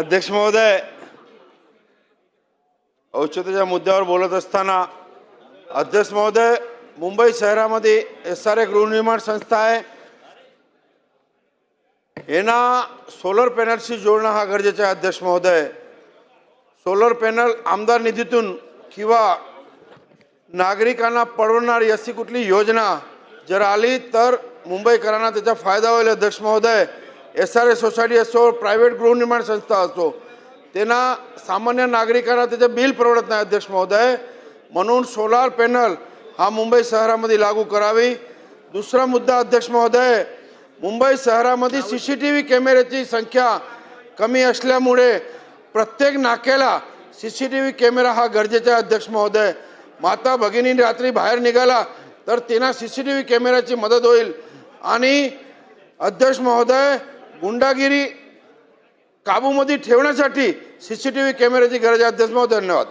अध्यक्ष महोदय औषधाच्या मुद्द्यावर बोलत असताना अध्यक्ष महोदय मुंबई शहरामध्ये एस आर ए गृहनिर्माण संस्था आहे. यांना सोलर पॅनलशी जोडणं हा गरजेचं आहे अध्यक्ष महोदय. सोलर पॅनल आमदार निधीतून किंवा नागरिकांना परवडणारी अशी कुठली योजना जर आली तर मुंबईकरांना त्याचा फायदा होईल अध्यक्ष महोदय. एस आर एस सोसायटी असो प्रायव्हेट गृहनिर्माण संस्था असो त्यांना सामान्य नागरिकांना त्याचं बिल परवडत नाही अध्यक्ष महोदय. म्हणून सोलार पॅनल हा मुंबई शहरामध्ये लागू करावी. दुसरा मुद्दा अध्यक्ष महोदय मुंबई शहरामध्ये सी सी टी व्ही कॅमेऱ्याची संख्या कमी असल्यामुळे प्रत्येक नाक्याला C C T V camera हा गरजेचा आहे अध्यक्ष महोदय. माता भगिनी रात्री बाहेर निघाला तर त्यांना सी सी टी व्ही कॅमेऱ्याची मदत होईल. आणि अध्यक्ष महोदय गुंडागिरी काबूमध्ये ठेवण्यासाठी सी सी टी व्ही कॅमेऱ्याची गरज आहे धन्यवाद.